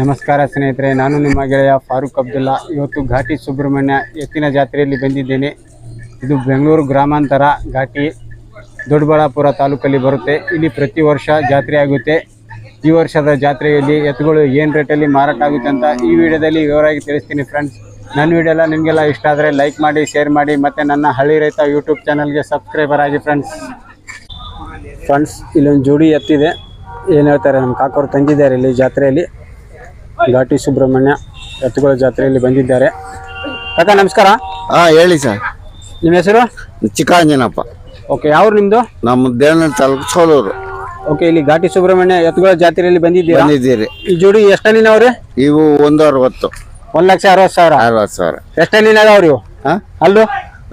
ನಮಸ್ಕಾರ ಸ್ನೇಹಿತರೆ, ನಾನು ನಿಮ್ಮ ಗೆಳೆಯ ಫಾರೂಕ್ ಅಬ್ದುಲ್ಲಾ. ಇವತ್ತು ಘಾಟಿ ಸುಬ್ರಹ್ಮಣ್ಯ ಎತ್ತಿನ ಜಾತ್ರೆಯಲ್ಲಿ ಬಂದಿದ್ದೇನೆ. ಇದು ಬೆಂಗಳೂರು ಗ್ರಾಮಾಂತರ ಘಾಟಿ ದೊಡ್ಡಬಳ್ಳಾಪುರ ತಾಲೂಕಲ್ಲಿ ಬರುತ್ತೆ. ಇಲ್ಲಿ ಪ್ರತಿ ವರ್ಷ ಜಾತ್ರೆ ಆಗುತ್ತೆ. ಈ ವರ್ಷದ ಜಾತ್ರೆಯಲ್ಲಿ ಎತ್ತುಗಳು ಏನು ರೇಟಲ್ಲಿ ಮಾರಾಟ ಆಗುತ್ತೆ ಅಂತ ಈ ವಿಡಿಯೋದಲ್ಲಿ ವಿವರವಾಗಿ ತಿಳಿಸ್ತೀನಿ ಫ್ರೆಂಡ್ಸ್ ನನ್ನ ವಿಡಿಯೋ ಎಲ್ಲ ನಿಮಗೆಲ್ಲ ಇಷ್ಟ ಆದರೆ ಲೈಕ್ ಮಾಡಿ ಶೇರ್ ಮಾಡಿ, ಮತ್ತು ನನ್ನ ಹಳ್ಳಿ ರೈತ ಯೂಟ್ಯೂಬ್ ಚಾನಲ್ಗೆ ಸಬ್ಸ್ಕ್ರೈಬರ್ ಆಗಿ ಫ್ರೆಂಡ್ಸ್ ಫ್ರೆಂಡ್ಸ್ ಇಲ್ಲೊಂದು ಜೋಡಿ ಎತ್ತಿದೆ. ಏನು ಹೇಳ್ತಾರೆ ನಮ್ಮ ಕಾಕೋರು ತಂದಿದ್ದಾರೆ ಇಲ್ಲಿ ಜಾತ್ರೆಯಲ್ಲಿ. ಘಾಟಿ ಸುಬ್ರಹ್ಮಣ್ಯ ಎತ್ತುಗಳ ಜಾತ್ರೆಯಲ್ಲಿ ಬಂದಿದ್ದಾರೆ. ಅಕ್ಕ ನಮಸ್ಕಾರ. ಹಾ ಹೇಳಿ ಸರ್. ನಿಮ್ಮ ಹೆಸರು? ಚಿಕ್ಕಾಂಜನಪ್ಪ. ಓಕೆ ಯಾವ್ರು ನಿಮ್ಮದು ನಮ್ಮ ದೇವನಹಳ್ಳಿ ತಾಲೂಕು ಸೋಲೂರು. ಓಕೆ ಇಲ್ಲಿ ಘಾಟಿ ಸುಬ್ರಹ್ಮಣ್ಯ ಎತ್ತುಗಳ ಜಾತ್ರೆಯಲ್ಲಿ ಬಂದಿದ್ದೀರಾ? ಬಂದಿದ್ದೀರಿ. ಈ ಜೋಡಿ ಎಷ್ಟಲ್ಲಿನ ಅವ್ರಿ ಇವು ಒಂದು ಅರವತ್ತು ಒಂದ್ ಲಕ್ಷ ಅರವತ್ತು ಸಾವಿರ? ಅರವತ್ತು ಸಾವಿರ. ಎಷ್ಟಲ್ಲಿನ ಅದಾವ್ರಿ ಇವು? ಹಾ? ಅಲ್ಲು?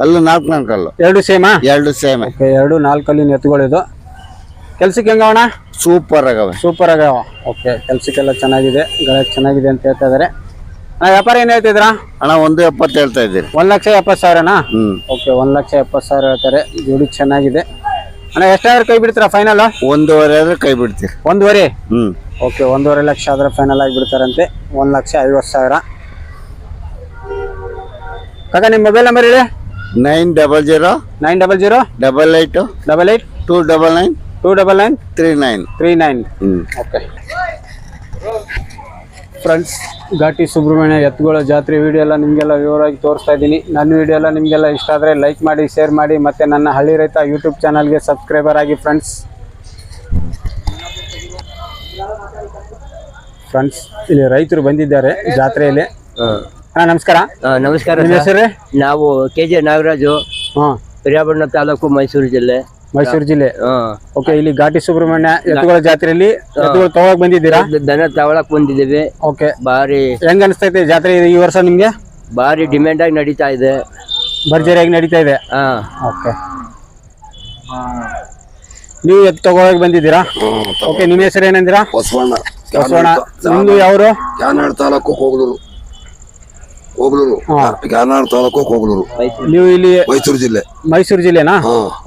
ಅಲ್ಲೂ ನಾಲ್ಕು ನಾಲ್ಕಲ್ಲು. ಎರಡು ಸೇಮಾ? ಎರಡು ಸೇಮ್. ಎರಡು ನಾಲ್ಕಲ್ಲಿ ಎತ್ತುಗಳಿದು. ಕೆಲ್ಸಕ್ಕೆ ಹೆಂಗವಣ ಸೂಪರ್ ಆಗವೆ ಸೂಪರ್ ಆಗ್ಯಾವ ಓಕೆ ಕೆಲ್ಸಕ್ಕೆಲ್ಲ ಚೆನ್ನಾಗಿದೆ. ಗಳ ಚೆನ್ನಾಗಿದೆ ಅಂತ ಹೇಳ್ತಾ ಇದ್ದಾರೆ ಅಣ್ಣ ವ್ಯಾಪಾರ ಏನು ಹೇಳ್ತಿದ್ರಾ ಅಣ್ಣ ಒಂದು ಎಪ್ಪತ್ತು ಹೇಳ್ತಾ ಇದ್ದೀರಿ. ಒಂದು ಲಕ್ಷ ಎಪ್ಪತ್ತು ಸಾವಿರನಾ? ಹ್ಮ್. ಓಕೆ ಒಂದು ಲಕ್ಷ ಎಪ್ಪತ್ತು ಸಾವಿರ ಹೇಳ್ತಾರೆ. ಜೋಡಿ ಚೆನ್ನಾಗಿದೆ. ಅಣ್ಣ ಎಷ್ಟಾದ್ರೂ ಕೈ ಬಿಡ್ತೀರಾ ಫೈನಲ್ ಒಂದೂವರೆ ಆದ್ರೆ ಕೈ ಬಿಡ್ತೀರಿ. ಒಂದೂವರೆ? ಹ್ಮ್. ಓಕೆ ಒಂದೂವರೆ ಲಕ್ಷ ಆದ್ರೆ ಫೈನಲ್ ಆಗಿ ಬಿಡ್ತಾರಂತೆ. ಒಂದ್ ಲಕ್ಷ ಐವತ್ತು ಸಾವಿರ. ಕಾಕ ನಿಮ್ಮ ಮೊಬೈಲ್ ನಂಬರ್ ಹೇಳಿ. Nine double zero nine double zero double eight double eight two double nine two double nine three nine three nine okay friends Ghati Subrahmanya ಎತ್ತುಗಳ ಜಾತ್ರೆ ವಿಡಿಯೋ ಎಲ್ಲ ನಿಮಗೆಲ್ಲ ವಿವರವಾಗಿ ತೋರಿಸ್ತಾ ಇದ್ದೀನಿ. ನನ್ನ ವಿಡಿಯೋ ಎಲ್ಲ ನಿಮಗೆಲ್ಲ ಇಷ್ಟ ಆದರೆ ಲೈಕ್ ಮಾಡಿ ಶೇರ್ ಮಾಡಿ ಮತ್ತು ನನ್ನ ಹಳ್ಳಿ ರೈತ ಯೂಟ್ಯೂಬ್ ಚಾನಲ್ಗೆ ಸಬ್ಸ್ಕ್ರೈಬರ್ ಆಗಿ ಫ್ರೆಂಡ್ಸ್ ಫ್ರೆಂಡ್ಸ್ ಇಲ್ಲಿ ರೈತರು ಬಂದಿದ್ದಾರೆ ಜಾತ್ರೆಯಲ್ಲಿ. ಹಾಂ. ನಮಸ್ಕಾರ. ನಮಸ್ಕಾರ ಹೆಸರು? ನಾವು ಕೆ ಜೆ ನಾಗರಾಜು. ಹಾಂ. ಹಿರಿಯಾಬಣ್ಣ ತಾಲೂಕು ಮೈಸೂರು ಜಿಲ್ಲೆ. ಮೈಸೂರು ಜಿಲ್ಲೆ. ಓಕೆ ಇಲ್ಲಿ ಘಾಟಿ ಸುಬ್ರಹ್ಮಣ್ಯ ಎತ್ತುಗಳ ಜಾತ್ರೆಯಲ್ಲಿ ಎತ್ತುಗಳು ತಗೋಕ್ ಬಂದಿದ್ದೀರಾ? ದನ ತಗೊಳಕ್ ಬಂದಿದ್ದೀವಿ. ಓಕೆ ಬಾರಿ ಹೆಂಗ್ ಅನಿಸ್ತೈತೆ ಜಾತ್ರೆ ಈ ವರ್ಷ ನಿಮ್ಗೆ? ಬಾರಿ ಡಿಮ್ಯಾಂಡ್ ಆಗಿ ನಡೀತಾ ಇದೆ. ಭರ್ಜರಿಯಾಗಿ ನಡೀತಾ ಇದೆ? ಆ, ಓಕೆ ನೀವು ಎತ್ತು ತಗೊಳಕ್ ಬಂದಿದ್ದೀರಾ? ಓಕೆ ನಿಮ್ಮ ಹೆಸರು ಏನಂದಿರಾ? ಬಸವಣ್ಣ ಬಸವಣ್ಣ ನಿಮ್ದು ಯಾವ್ರು? ಯಾವ ತಾಲೂಕು ಹೋಗ್ಲೂರು ಹೋಗ್ಲೂರು. ತಾಲೂಕು ಹೋಗ್ಲೂರು. ನೀವು ಇಲ್ಲಿ ಮೈಸೂರು ಜಿಲ್ಲೆ. ಮೈಸೂರು ಜಿಲ್ಲೆನಾ?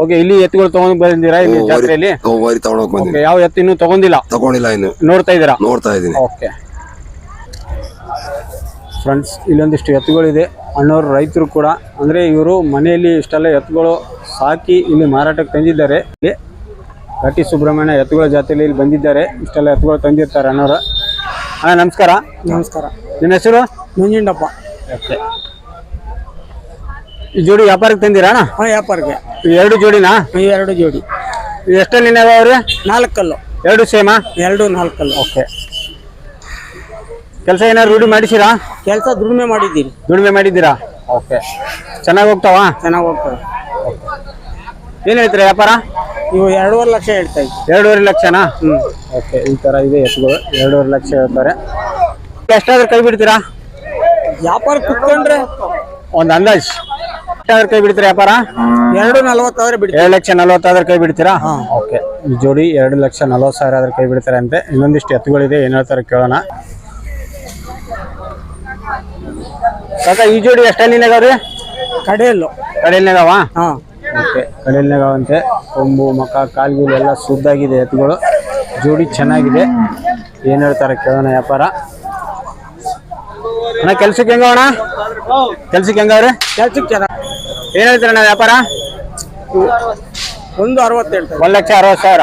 ಓಕೆ ಇಲ್ಲಿ ಎತ್ತುಗಳು ತಗೊಂಡ್ ಬಂದಿರಾ ಇಲ್ಲಿ ಜಾತ್ರೆಯಲ್ಲಿ? ಹೋಗಿ ತಗೊಂಡೋಗ್ ಬಂದಿನಿ. ಯಾವ ಎತ್ತು ಇನ್ನೂ ತಗೊಂಡಿಲ್ಲ? ತಗೊಂಡಿಲ್ಲ ಇನ್ನು. ನೋಡ್ತಾ ಇದ್ದೀರಾ? ನೋಡ್ತಾ ಇದ್ದೀನಿ. Okay friends ಇಲ್ಲೊಂದಿಷ್ಟು ಎತ್ತುಗಳಿದೆ. ಅಣ್ಣವ್ರು ರೈತರು ಕೂಡ. ಅಂದರೆ ಇವರು ಮನೆಯಲ್ಲಿ ಇಷ್ಟೆಲ್ಲ ಎತ್ತುಗಳು ಸಾಕಿ ಇಲ್ಲಿ ಮಾರಾಟಕ್ಕೆ ತಂದಿದ್ದಾರೆ. ಇಲ್ಲಿ ಘಾಟಿ ಸುಬ್ರಹ್ಮಣ್ಯ ಎತ್ತುಗಳ ಜಾತ್ರೆಯಲ್ಲಿ ಇಲ್ಲಿ ಬಂದಿದ್ದಾರೆ. ಇಷ್ಟೆಲ್ಲ ಎತ್ತುಗಳು ತಂದಿರ್ತಾರೆ ಅಣ್ಣವರು. ಅಣ್ಣ ನಮಸ್ಕಾರ. ನಮಸ್ಕಾರ. ನಿಮ್ಮ ಹೆಸರು? ಮುಂಜಿಂಡಪ್ಪ. ಈ ಜೋಡಿ ವ್ಯಾಪಾರಕ್ಕೆ ತಂದಿರಾ ಅಣ್ಣ? ಹಾಂ ವ್ಯಾಪಾರಕ್ಕೆ. ಎರಡು ಜೋಡಿನಾ? ಎರಡು ಜೋಡಿ. ಎಷ್ಟಲ್ಲಿ ಅವ್ರಿ ನಾಲ್ಕಲ್ಲು. ಎರಡು ಸೇಮಾ? ಎರಡು ನಾಲ್ಕಲ್ಲು. ಓಕೆ. ಕೆಲಸ ಏನಾದ್ರು ರೂಢಿ ಮಾಡಿಸಿರಾ? ಕೆಲಸ ದುಡಿಮೆ ಮಾಡಿದ್ದೀರಿ ದುಡಿಮೆ ಮಾಡಿದ್ದೀರಾ? ಓಕೆ. ಚೆನ್ನಾಗಿ ಹೋಗ್ತಾವ? ಚೆನ್ನಾಗಿ ಹೋಗ್ತದೆ ಏನು ಹೇಳ್ತೀರಾ ವ್ಯಾಪಾರ? ನೀವು ಎರಡೂವರೆ ಲಕ್ಷ ಹೇಳ್ತಾ ಇದ್ದೀವಿ ಎರಡೂವರೆ ಲಕ್ಷನಾ? ಹ್ಞೂ ಓಕೆ ಈ ಥರ ಇದೆ ಎತ್ತುಗಳು ಎರಡೂವರೆ ಲಕ್ಷ ಹೇಳ್ತಾರೆ. ಎಷ್ಟಾದ್ರೂ ಕೈ ಬಿಡ್ತೀರಾ? ವ್ಯಾಪಾರ ಕುತ್ಕೊಂಡ್ರೆ ಒಂದ್ ಅಂದಾಜ್. ಎಷ್ಟಾದ್ರೂ ಕೈ ಬಿಡ್ತೀರಾ ವ್ಯಾಪಾರ? ಎರಡು ನಲ್ವತ್ತಾದ್ರೆ ಬಿಡಿ ಎರಡು ಲಕ್ಷ ನಲ್ವತ್ತಾದ್ರೆ ಕೈ ಬಿಡ್ತೀರಾ? ಓಕೆ. ಈ ಜೋಡಿ ಎರಡು ಲಕ್ಷ ನಲ್ವತ್ತು ಸಾವಿರ ಆದ್ರೆ ಕೈ ಬಿಡ್ತಾರೆ ಅಂತೆ. ಇನ್ನೊಂದಿಷ್ಟು ಎತ್ತುಗಳಿದೆ ಏನು ಹೇಳ್ತಾರೆ ಕೇಳೋಣ. ಕಾಕ ಈ ಜೋಡಿ ಎಷ್ಟಲ್ಲಿನಾಗವ್ರಿ ಕಡೆಯಲ್ಲು ಕಡೆಯಲ್ನಾಗವ ಹಾಂ. ಓಕೆ. ಕಡೆಯಲ್ನಾಗವಂತೆ ಕೊಂಬು ಮಕ ಕಾಲ್ಗಿಲ್ ಎಲ್ಲ ಸುದ್ದಾಗಿದೆ ಎತ್ತುಗಳು. ಜೋಡಿ ಚೆನ್ನಾಗಿದೆ. ಏನು ಹೇಳ್ತಾರೆ ಕೇಳೋಣ ವ್ಯಾಪಾರ. ಅಣ್ಣ ಕೆಲ್ಸಕ್ಕೆ ಹೆಂಗ ಅಣ್ಣ? ಕೆಲ್ಸಕ್ಕೆ ಹೆಂಗವ್ರೆ ಕೆಲ್ಸಕ್ಕೆ ಚೆನ್ನಾಗಿ ಏನು ಹೇಳ್ತೀರಣ್ಣ ವ್ಯಾಪಾರ? ಒಂದು ಅರವತ್ತು ಹೇಳ್ತಾರೆ. ಒಂದ್ ಲಕ್ಷ ಅರವತ್ತು ಸಾವಿರ?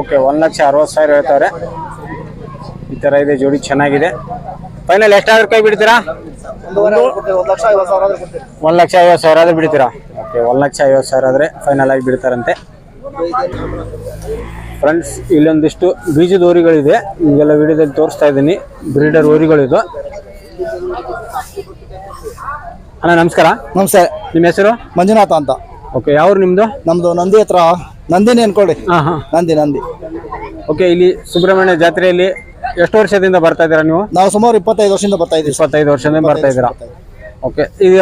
ಓಕೆ ಒಂದ್ ಲಕ್ಷ ಅರವತ್ತು ಸಾವಿರ ಹೇಳ್ತಾರೆ. ಈ ತರ ಇದೆ ಜೋಡಿ ಚೆನ್ನಾಗಿದೆ. ಫೈನಲ್ ಎಷ್ಟಾದ್ರೂ ಕೈ ಬಿಡ್ತೀರಾ? ಒಂದ್ ಲಕ್ಷ ಐವತ್ತು ಸಾವಿರ ಆದ್ರೆ ಬಿಡ್ತೀರಾ? ಓಕೆ ಒಂದ್ ಲಕ್ಷ ಐವತ್ತು ಸಾವಿರ ಆದ್ರೆ ಫೈನಲ್ ಆಗಿ ಬಿಡ್ತಾರಂತೆ. ಫ್ರೆಂಡ್ಸ್ ಇಲ್ಲೊಂದಿಷ್ಟು ಬೀಜದ ಓರಿಗಳಿದೆ ಈಗೆಲ್ಲ ವಿಡಿಯೋದಲ್ಲಿ ತೋರಿಸ್ತಾ ಇದ್ದೀನಿ. ಬ್ರೀಡರ್ ಓರಿಗಳಿದು ಅಣ್ಣ ನಮಸ್ಕಾರ. ನಮಸ್ತೆ. ನಿಮ್ಮ ಹೆಸರು? ಮಂಜುನಾಥ ಅಂತ. ಓಕೆ ಯಾವ್ರು ನಿಮ್ದು? ನಮ್ದು ನಂದಿ ಹತ್ರ. ನಂದಿನಿ ಅನ್ಕೊಳ್ಳಿ. ಹಾ ಹಾ. ನಂದಿ ನಂದಿ. ಓಕೆ ಇಲ್ಲಿ ಸುಬ್ರಹ್ಮಣ್ಯ ಜಾತ್ರೆಯಲ್ಲಿ ಎಷ್ಟು ವರ್ಷದಿಂದ ಬರ್ತಾ ಇದ್ದೀರಾ ನೀವು? ನಾವು ಸುಮಾರು ಇಪ್ಪತ್ತೈದು ವರ್ಷದಿಂದ ಬರ್ತಾ ಇದ್ದೀವಿ ಇಪ್ಪತ್ತೈದು ವರ್ಷದಿಂದ ಬರ್ತಾ ಇದ್ದೀರಾ? ಓಕೆ ಇದು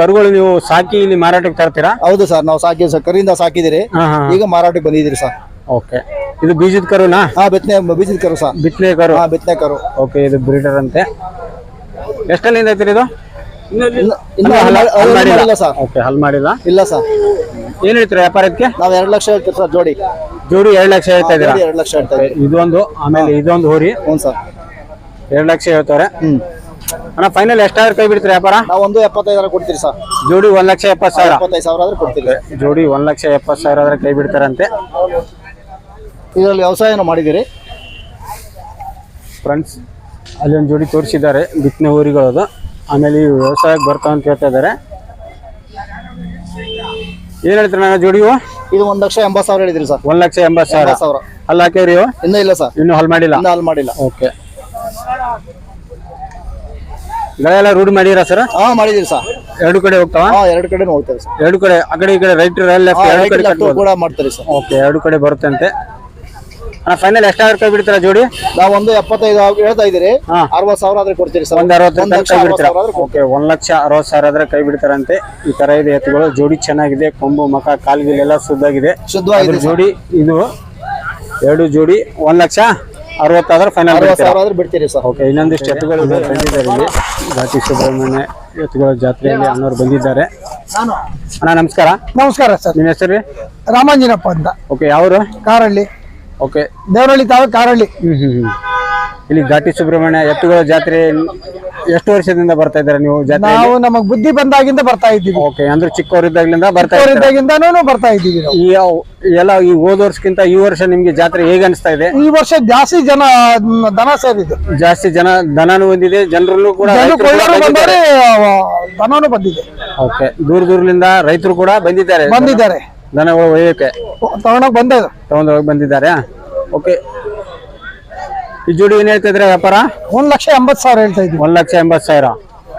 ಕರುಗಳು ನೀವು ಸಾಕಿ ಇಲ್ಲಿ ಮಾರಾಟಕ್ಕೆ ತರ್ತೀರಾ? ಹೌದು ಸರ್. ನಾವು ಸಾಕಿ ಸರ್. ಕರಿಯಿಂದ ಸಾಕಿದಿರಿ ಹಾ ಹಾ. ಈಗ ಮಾರಾಟಕ್ಕೆ ಬಂದಿದ್ದೀರಿ ಸರ್. ಓಕೆ ಇದು ಬೀಜದ ಕರುನಾ? ಹಾ ಬೆತ್ತನೆ ಬೀಜದ ಕರು ಸರ್. ಬಿತ್ತನೆ ಕರು. ಹಾ ಬೆತ್ತನೆ ಕರು. ಓಕೆ ಇದು ಬ್ರೀಡರ್ ಅಂತೆ. ಎಷ್ಟಲ್ಲಿಂದ ಐತ್ರಿ ಇದು? ಮಾಡಿಲ್ಲ. ಸರ್ ಓಕೆ ಹಲ್ ಮಾಡಿಲ್ಲ. ಇಲ್ಲ ಸರ್. ಏನ್ ಹೇಳ್ತೀರಾ ವ್ಯಾಪಾರಕ್ಕೆ? ನಾವು ಎರಡು ಲಕ್ಷ ಹೇಳ್ತೀವಿ ಸರ್ ಜೋಡಿ. ಜೋಡಿ ಎರಡು ಲಕ್ಷ ಹೇಳ್ತಾ ಇದ್ದೀರಾ? ಎರಡು ಲಕ್ಷ ಹೇಳ್ತಾ ಇದ್ದೀವಿ. ಇದೊಂದು ಆಮೇಲೆ ಇದೊಂದು ಹೋರಿ. ಹ್ಞೂ ಸರ್. ಎರಡು ಲಕ್ಷ ಹೇಳ್ತಾರೆ. ಹ್ಮ್. ಅಣ್ಣ ಫೈನಲ್ ಎಷ್ಟಾದ್ರೂ ಕೈ ಬಿಡ್ತೀರಾ ವ್ಯಾಪಾರ? ನಾವು ಒಂದು ಎಪ್ಪತ್ತೈದರ ಕೊಡ್ತೀರಿ ಸರ್. ಜೋಡಿ ಒಂದ್ ಲಕ್ಷ ಎಪ್ಪತ್ತು ಸಾವಿರ. ಎಪ್ಪತ್ತೈದು ಸಾವಿರ ಆದ್ರೆ ಕೊಡ್ತೀರಿ ಜೋಡಿ ಒಂದ್ ಲಕ್ಷ ಎಪ್ಪತ್ತು ಸಾವಿರ ಆದ್ರೆ ಕೈ ಬಿಡ್ತಾರಂತೆ. ಇದರಲ್ಲಿ ವ್ಯವಸಾಯನ ಮಾಡಿದ್ದೀರಿ? ಫ್ರೆಂಡ್ಸ್ ಅಲ್ಲಿ ಒಂದು ಜೋಡಿ ತೋರಿಸಿದ್ದಾರೆ ಬಿತ್ತನೆ ಊರಿಗಳದು ಆಮೇಲೆ ಈ ವ್ಯವಸಾಯಕ್ಕೆ ಬರ್ತಾವ ಅಂತ ಹೇಳ್ತಾ ಇದ್ದಾರೆ. ಏನ್ ಹೇಳ್ತೀರ ನಾನು ಜೋಡಿಯು ಇದು ಒಂದ್ ಲಕ್ಷ ಎಂಬತ್ ಸಾವಿರ ಹೇಳಿದ್ರಿ ಸರ್. ಒಂದ್ ಲಕ್ಷ ಎಂಬತ್ ಸಾವಿರ. ಸಾವಿರ. ಅಲ್ಲಿ ಹಾಕ್ಯಾವ್ರಿ ಇವು? ಇನ್ನೂ ಇಲ್ಲ ಸರ್. ಇನ್ನು ಹಲ್ ಮಾಡಿಲ್ಲ? ಇನ್ನೂ ಅಲ್ಲಿ ಮಾಡಿಲ್ಲ. ಓಕೆ. ಗಳೆಲ್ಲ ರೂಢಿ ಮಾಡಿರ ಸರ್ ಹಾ ಮಾಡಿದೀವಿ ಸರ್. ಎರಡು ಕಡೆ ಹೋಗ್ತಾವ? ಹಾ ಎರಡು ಕಡೆ ಹೋಗ್ತಾರೆ ಸರ್. ಎರಡು ಕಡೆ ಆ ಕಡೆ ಈ ಕಡೆ ರೈಟ್ ಲೆಫ್ಟ್ ಎರಡು ಕಡೆ ಕಟ್ಬೋದು. ಕೂಡ ಮಾಡ್ತಾರೆ ಸರ್. ಓಕೆ ಎರಡು ಕಡೆ ಬರುತ್ತಂತೆ. ಅಣ್ಣ ಫೈನಲ್ ಎಷ್ಟಾದ್ರು ಕೈ ಬಿಡ್ತೀರಾ ಜೋಡಿ? ನಾವು ಒಂದು ಎಪ್ಪತ್ತೈದು ಆಗ್- ಹೇಳ್ತಾ ಇದ್ದೀರಿ. ಹಾ. ಅರವತ್ತು ಸಾವಿರ ಆದ್ರೆ ಕೊಡ್ತೀರಿ ಸರ್. ಒಂದ್ ಅರವತ್ತು ಲಕ್ಷ ಕೈ ಬಿಡ್ತೀರಾ? ಓಕೆ ಒಂದ್ ಲಕ್ಷ ಅರವತ್ತು ಸಾವಿರ ಆದ್ರೆ ಕೈ ಬಿಡ್ತಾರಂತೆ. ಈ ತರ ಇದೆ ಎತ್ತುಗಳು. ಜೋಡಿ ಚೆನ್ನಾಗಿದೆ. ಕೊಂಬು ಮಕ ಕಾಲ್ಗಿಲೆಲ್ಲ ಶುದ್ಧಾಗಿದೆ. ಶುದ್ಧವಾಗಿದೆ ಅದ್ರ ಜೋಡಿ ಇದು ಎರಡು ಜೋಡಿ ಒಂದ್ ಲಕ್ಷ ಅರವತ್ತಾದ್ರೆ ಫೈನಲ್ ಅರವತ್ತು ಬಿಡ್ತೀರಾ? ಸಾವಿರ ಆದ್ರೆ ಬಿಡ್ತೀರಿ ಸರ್. ಓಕೆ ಇನ್ನೊಂದಿಷ್ಟು ಎತ್ತುಗಳು ಇದೆ. ಬಂದಿದ್ದಾರೆ ಇಲ್ಲಿ. ಘಾಟಿ ಸುಬ್ರಹ್ಮಣ್ಯ ಎತ್ತುಗಳ ಜಾತ್ರೆಯಲ್ಲಿ ಅನ್ನೋರು ಬಂದಿದ್ದಾರೆ. ಅಣ್ಣ ನಮಸ್ಕಾರ. ನಮಸ್ಕಾರ ಸರ್. ನಿಮ್ಮ ಹೆಸರು? ರಾಮಾಂಜಿನಪ್ಪ ಅಂತ. ಓಕೆ ಯಾವ್ರು? ಕಾರಳ್ಳಿ. ಓಕೆ. ದೇವರಳ್ಳಿ ತಾವ ಕಾರಳ್ಳಿ ಹ್ಮ್ ಹ್ಮ್ ಹ್ಮ್. ಇಲ್ಲಿ ಘಾಟಿ ಸುಬ್ರಹ್ಮಣ್ಯ ಎತ್ತುಗಳ ಜಾತ್ರೆ ಎಷ್ಟು ವರ್ಷದಿಂದ ಬರ್ತಾ ಇದ್ದಾರೆ ನೀವು ಜಾತ್ರೆ ನಾವು ನಮಗ್ ಬುದ್ಧಿ ಬಂದಾಗಿಂದ ಬರ್ತಾ ಇದ್ದೀವಿ. ಓಕೆ ಅಂದ್ರೆ ಚಿಕ್ಕವರಿದ್ದಾಗ್ಲಿಂದ ಬರ್ತಾ ಇದ್ದಾರೆ ಇದ್ದಾಗಿಂದಾನು ಬರ್ತಾ ಇದ್ದೀವಿ ನಾವು. ಈ ಯಾವ- ಎಲ್ಲ ಈ ಹೋದ ವರ್ಷಕ್ಕಿಂತ ಈ ವರ್ಷ ನಿಮ್ಗೆ ಜಾತ್ರೆ ಹೇಗೆ ಅನಿಸ್ತಾ ಇದೆ? ಈ ವರ್ಷ ಜಾಸ್ತಿ ಜನ ಮ್, ದನ ಸೇರಿದೆ. ಜಾಸ್ತಿ ಜನ ದನಾನು ಬಂದಿದೆ ಜನರಲ್ಲೂ ಕೂಡ ಜನ ರೈತರು ಕೂಡ ಕೊಳ್ಳೋರು ಬಂದಿದ್ದಾರೆ. ಬಂದವರೆ ದನನು ಬಂದಿದೆ. ಓಕೆ ದೂರ ದೂರದಿಂದ ರೈತರು ಕೂಡ ಬಂದಿದ್ದಾರೆ. ಬಂದಿದ್ದಾರೆ. ದನಗಳು ಒಯ್ಯೋಕೆ? ತಗೊಂಡೋಗಿ ಬಂದ ತಗೊಂಡೋಗಿ ಬಂದಿದ್ದಾರೆ ಓಕೆ ಈ ಜೋಡಿ ಏನ್ ಹೇಳ್ತಾ ಇದ್ರೆ ವ್ಯಾಪಾರ? ಒಂದ್ ಲಕ್ಷ ಎಂಬತ್ತು ಸಾವಿರ ಹೇಳ್ತಾ ಇದ್ವಿ ಒಂದ್ ಲಕ್ಷ ಎಂಬತ್ತು ಸಾವಿರ.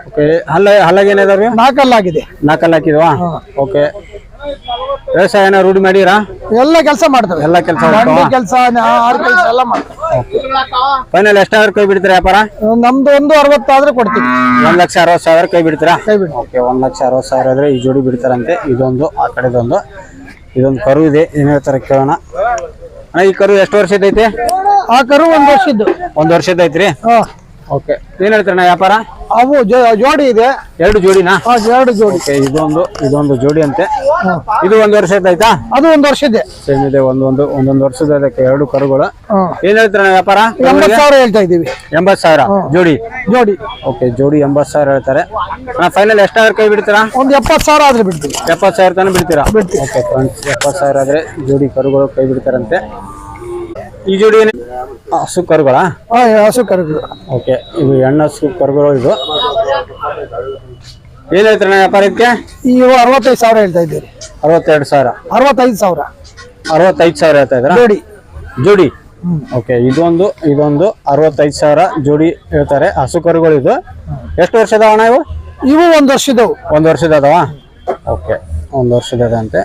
ಓಕೆ ಹಲ್ಲ ಹಲ್ಲಾಗ ಏನಿದಾವೆ ನಾಲ್ಕಲ್ಲಾಗಿದೆ ನಾಲ್ಕಲ್ಲಿ ಹಾಕಿದ್ವಾ? ಓಕೆ ವ್ಯವಸಾಯನ ರೂಢಿ ಮಾಡಿರಾ? ಎಲ್ಲ ಕೆಲಸ ಮಾಡ್ತಾರೆ. ಎಲ್ಲ ಕೆಲಸ ಕೆಲಸ ಆರು ಕೆಲಸ ಎಲ್ಲ ಮಾಡ್ತವೆ ಫೈನಲ್ ಎಷ್ಟಾದ್ರೂ ಕೈ ಬಿಡ್ತೀರಾ ವ್ಯಾಪಾರ? ನಮ್ದು ಒಂದು ಅರವತ್ತಾದ್ರೂ ಕೊಡ್ತೀವಿ. ಒಂದ್ ಲಕ್ಷ ಅರವತ್ತು ಸಾವಿರ ಕೈ ಬಿಡ್ತೀರಾ? ಕೈ ಬಿಡಿ ಓಕೆ ಒಂದ್ ಲಕ್ಷ ಅರವತ್ತು ಸಾವಿರ ಆದ್ರೆ ಈ ಜೋಡಿ ಬಿಡ್ತಾರಂತೆ. ಇದೊಂದು ಆ ಕಡೆದೊಂದು. ಇದೊಂದು ಕರು ಇದೆ ಏನ್ ಹೇಳ್ತಾರೆ ಕೇಳೋಣ. ಅಣ್ಣ ಈ ಕರು ಎಷ್ಟು ವರ್ಷದ ಐತೆ? ಆ ಕರು ಒಂದ್ ವರ್ಷದ್ದು. ಒಂದ್ ವರ್ಷದ ಐತ್ರಿ? ಓಕೆ ಏನ್ ಹೇಳ್ತಾರಣ್ಣ ವ್ಯಾಪಾರ? ಅವು ಜೋಡಿ ಇದೆ. ಎರಡು ಜೋಡಿನಾ? ಎರಡು ಜೋಡಿ. ಇದೊಂದು ಇದೊಂದು ಜೋಡಿ ಅಂತೆ. ಇದು ಒಂದ್ ವರ್ಷ ಆಯ್ತಾ ಅದು ಒಂದ್ ಇದೆ. ಸೇಮ್ ಇದೆ ಒಂದೊಂದು ಒಂದೊಂದು ವರ್ಷದ ಅದಕ್ಕೆ ಎರಡು ಕರುಗಳು. ಏನ್ ಹೇಳ್ತಾರಣ್ಣ ವ್ಯಾಪಾರ? ಎಂಬತ್ ಸಾವಿರ ಹೇಳ್ತಾ ಇದೀವಿ ಎಂಬತ್ತು ಸಾವಿರ. ಜೋಡಿ? ಜೋಡಿ. ಓಕೆ ಜೋಡಿ ಎಂಬತ್ತು ಸಾವಿರ ಹೇಳ್ತಾರೆ. ಫೈನಲ್ ಎಷ್ಟಾದ್ರೂ ಕೈ ಬಿಡ್ತೀರಾ? ಒಂದ್ ಎಪ್ಪತ್ ಸಾವಿರ ಆದ್ರೆ ಬಿಡ್ತೀವಿ. ಎಪ್ಪತ್ ಸಾವಿರ ತನಕ ಬಿಡ್ತೀರಾ? ಓಕೆ ಫ್ರೆಂಡ್ಸ್ ಎಪ್ಪತ್ತು ಸಾವಿರ ಆದ್ರೆ ಜೋಡಿ ಕರುಗಳು ಕೈ ಬಿಡ್ತಾರಂತೆ. ಈ ಜೋಡಿ ಏನು ಹಸು ಕರುಗಳ? ಹಸು ಕರುಗಳು. ಓಕೆ ಇದು ಹೆಣ್ಣು ಹಸು ಕರುಗಳು ಇದು. ಏನಾಯ್ತು ವ್ಯಾಪಾರ ವ್ಯಾಪಾರಕ್ಕೆ ಇವು ಅರವತ್ತೈದು ಸಾವಿರ ಹೇಳ್ತಾ ಇದ್ದೀರಿ. ಅರವತ್ತೆರಡು ಸಾವಿರ. ಅರವತ್ತೈದು ಸಾವಿರ. ಅರವತ್ತೈದು ಸಾವಿರ ಹೇಳ್ತಾ ಇದ್ದೀರಾ? ಜೋಡಿ. ಜೋಡಿ? ಓಕೆ ಇದೊಂದು ಇದೊಂದು ಅರವತ್ತೈದು ಸಾವಿರ ಜೋಡಿ ಹೇಳ್ತಾರೆ. ಹಸು ಕರುಗಳು ಇದು. ಎಷ್ಟು ವರ್ಷದ ಅಣ್ಣ ಇವು? ಇವು ಒಂದ್ ವರ್ಷದವು. ಒಂದು ವರ್ಷದ ಅದಾವ ಓಕೆ ಒಂದು ವರ್ಷದ ಅಂತೆ